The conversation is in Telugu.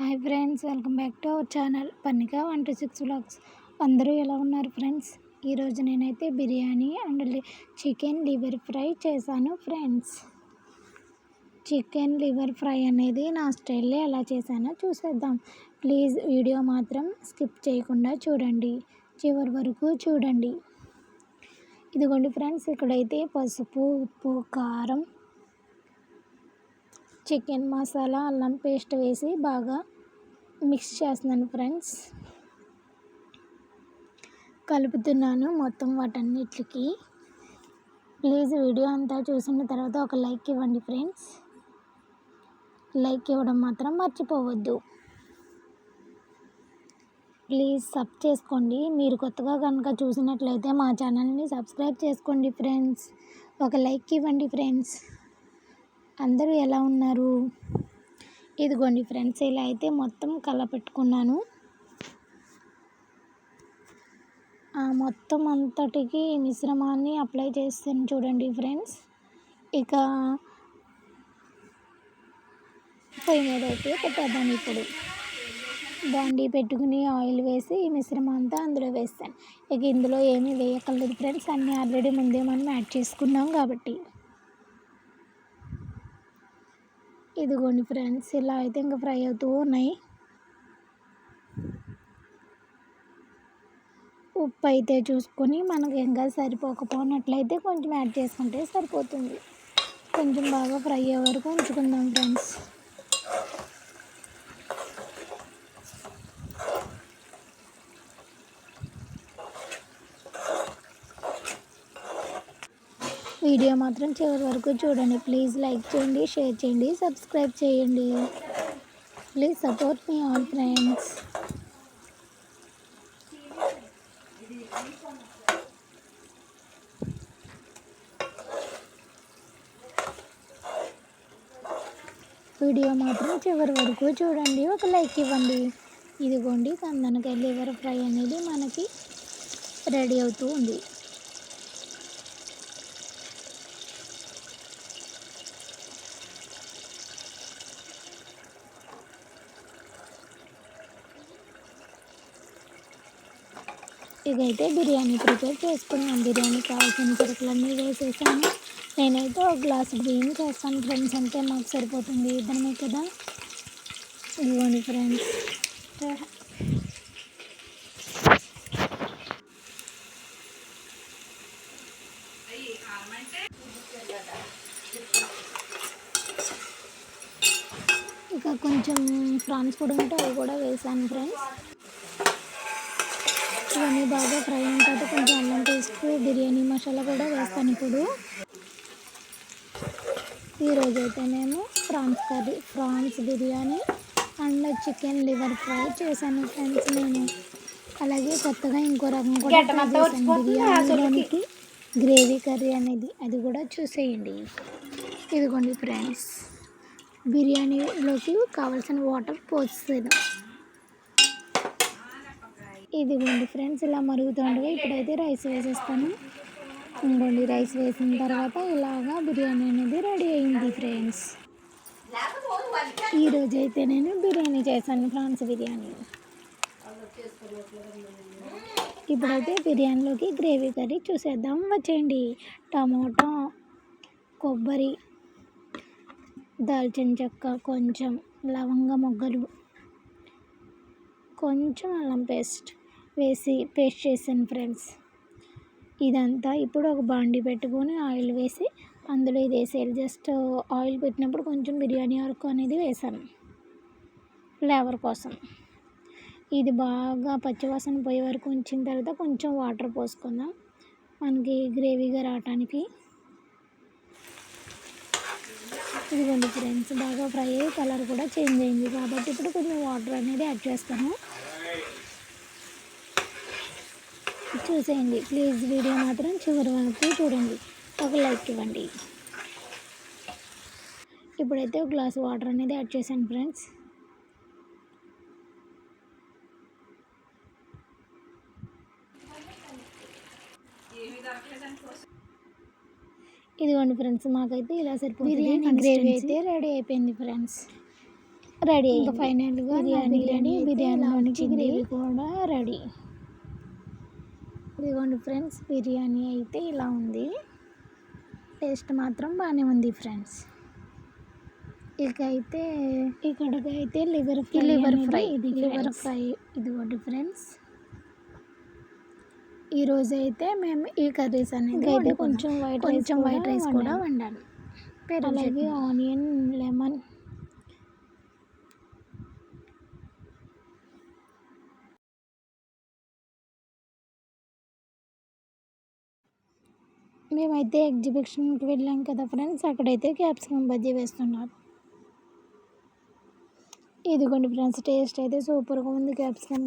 Hi friends welcome back to our channel పన్నిక one two six blogs అందరూ ఎలా ఉన్నారు ఫ్రెండ్స్? ఈరోజు నేనైతే biryani and chicken liver fry చేశాను ఫ్రెండ్స్. చికెన్ లివర్ ఫ్రై అనేది నా స్టైల్లో ఎలా చేశానో చూసేద్దాం. ప్లీజ్ వీడియో మాత్రం స్కిప్ చేయకుండా చూడండి. చివరి వరకు చూడండి. ఇదిగోండి ఫ్రెండ్స్ ఇక్కడైతే పసుపు ఉప్పు కారం చికెన్ మసాలా అల్లం పేస్ట్ వేసి బాగా మిక్స్ చేస్తున్నాను ఫ్రెండ్స్. కలుపుతున్నాను మొత్తం వాటన్నిటికి. ప్లీజ్ వీడియో అంతా చూసిన తర్వాత ఒక లైక్ ఇవ్వండి ఫ్రెండ్స్. లైక్ ఇవ్వడం మాత్రం మర్చిపోవద్దు. ప్లీజ్ సబ్ చేసుకోండి. మీరు కొత్తగా కనుక చూసినట్లయితే మా ఛానల్ని సబ్స్క్రైబ్ చేసుకోండి ఫ్రెండ్స్. ఒక లైక్ ఇవ్వండి ఫ్రెండ్స్. అందరూ ఎలా ఉన్నారు? ఇదిగోండి ఫ్రెండ్స్ ఇలా అయితే మొత్తం కలపెట్టుకున్నాను ఆ మొత్తం అంతటికి మిశ్రమాన్ని అప్లై చేస్తాను చూడండి ఫ్రెండ్స్. ఇక పొయ్యి మీద అయితే పెట్టేద్దాం ఇప్పుడు. బాండీ పెట్టుకుని ఆయిల్ వేసి ఈ మిశ్రమం అంతా అందులో వేస్తాను. ఇక ఇందులో ఏమీ వేయక్కర్లేదు ఫ్రెండ్స్ అన్నీ ఆల్రెడీ ముందే మనం యాడ్ చేసుకున్నాం కాబట్టి. ఇదిగోండి ఫ్రెండ్స్ ఇలా అయితే ఇంకా ఫ్రై అవుతూ ఉన్నాయి. ఉప్పు అయితే చూసుకొని మనకి ఇంకా సరిపోకపోనట్లయితే కొంచెం యాడ్ చేసుకుంటే సరిపోతుంది. కొంచెం బాగా ఫ్రై అయ్యే వరకు ఉంచుకుందాం ఫ్రెండ్స్. వీడియో మాత్రం చివరి వరకు చూడండి. ప్లీజ్ లైక్ చేయండి షేర్ చేయండి సబ్స్క్రైబ్ చేయండి. Please support me all friends video మాత్రం చివరి వరకు చూడండి. ఒక లైక్ ఇవ్వండి. ఇదిగోండి కందనకాయ లివర్ ఫ్రై అనేది మనకి రెడీ అవుతూ ఉంది. ఇదైతే బిర్యానీ ప్రిపేర్ చేసుకున్నాను బిర్యానీ కావాల్సిన సరుకులన్నీ వేసేసాను. నేనైతే ఒక గ్లాస్ గ్రీన్ చేస్తాను ఫ్రెండ్స్. అంటే మాకు సరిపోతుంది ఇద్దరమే కదా? ఇవ్వండి ఫ్రెండ్స్. ఇక కొంచెం ఫ్రాన్స్ కూడా ఉంటే అవి కూడా వేసాను ఫ్రెండ్స్. ఇవన్నీ బాగా ఫ్రై అయిన తర్వాత కొంచెం అల్లం పేస్ట్ బిర్యానీ మసాలా కూడా వేస్తాను ఇప్పుడు. ఈరోజు అయితే మేము prawns curry prawns biryani and chicken liver fry చేశాను ఫ్రెండ్స్ నేను. అలాగే కొత్తగా ఇంకో రకం కూడా బిర్యానీలోనికి. గ్రేవీ కర్రీ అనేది అది కూడా చూసేయండి. ఇదిగోండి ఫ్రెండ్స్ బిర్యానీలోకి కావాల్సిన వాటర్ పోసేది ఇదిగోండి ఫ్రెండ్స్ ఇలా మరుగుతుండగా ఇప్పుడైతే రైస్ వేసేస్తాను. ఇంకోండి రైస్ వేసిన తర్వాత ఇలాగా బిర్యానీ అనేది రెడీ అయింది ఫ్రెండ్స్. ఈరోజు అయితే నేను బిర్యానీ చేశాను ఫ్రాన్స్ బిర్యానీ. ఇప్పుడైతే బిర్యానీలోకి గ్రేవీ కర్రీ చూసేద్దాం. వచ్చేయండి. టమోటా కొబ్బరి దాల్చిన చెక్క కొంచెం లవంగ మొగ్గలు కొంచెం అల్లం పేస్ట్. వేసి పేస్ట్ చేశాను ఫ్రెండ్స్. ఇదంతా ఇప్పుడు ఒక బాండి పెట్టుకొని ఆయిల్ వేసి అందులో ఇది వేసేది జస్ట్ ఆయిల్ పెట్టినప్పుడు కొంచెం బిర్యానీ వరకు అనేది వేసాను ఫ్లేవర్ కోసం. ఇది బాగా పచ్చివాసన పోయే వరకు ఉంచిన తర్వాత కొంచెం వాటర్ పోసుకుందాం. మనకి గ్రేవీగా రావటానికి. ఇదిగోండి ఫ్రెండ్స్ బాగా ఫ్రై అయ్యి కలర్ కూడా చేంజ్ అయింది. కాబట్టి ఇప్పుడు కొంచెం వాటర్ అనేది యాడ్ చేస్తాను. చూసేయండి. ప్లీజ్ వీడియో మాత్రం చివరి వరకు చూడండి. ఒక లైక్ ఇవ్వండి. ఇప్పుడైతే ఒక గ్లాస్ వాటర్ అనేది యాడ్ చేశాను ఫ్రెండ్స్. ఇదిగోండి ఫ్రెండ్స్ మాకైతే ఇలా సరిపోతుంది. బిర్యానీ గ్రేవీ అయితే రెడీ అయిపోయింది ఫ్రెండ్స్. రెడీ ఇంకా ఫైనల్గా బిర్యానీ బిర్యానీ బిర్యానీలోనికి. గ్రేవీ కూడా రెడీ. ఇదిగోండి ఫ్రెండ్స్ బిర్యానీ అయితే ఇలా ఉంది టేస్ట్ మాత్రం బాగానే ఉంది ఫ్రెండ్స్ ఇక అయితే ఇక్కడికి అయితే లివర్ ఫ్రై లివర్ ఫ్రై, ఇది లివర్. ఫ్రై ఇదిగోండి ఫ్రెండ్స్ ఈరోజు అయితే మేము ఈ కర్రీస్ అనేది అయితే. కొంచెం rice కొంచెం వైట్ రైస్ కూడా వండాను. అలాగే. ఆనియన్ లెమన్ మేమైతే ఎగ్జిబిషన్కి వెళ్ళాం కదా ఫ్రెండ్స్. అక్కడైతే క్యాప్సికమ్ బజ్జీ వేస్తున్నారు. ఇదిగోండి ఫ్రెండ్స్ టేస్ట్ అయితే సూపర్గా ఉంది క్యాప్సికమ్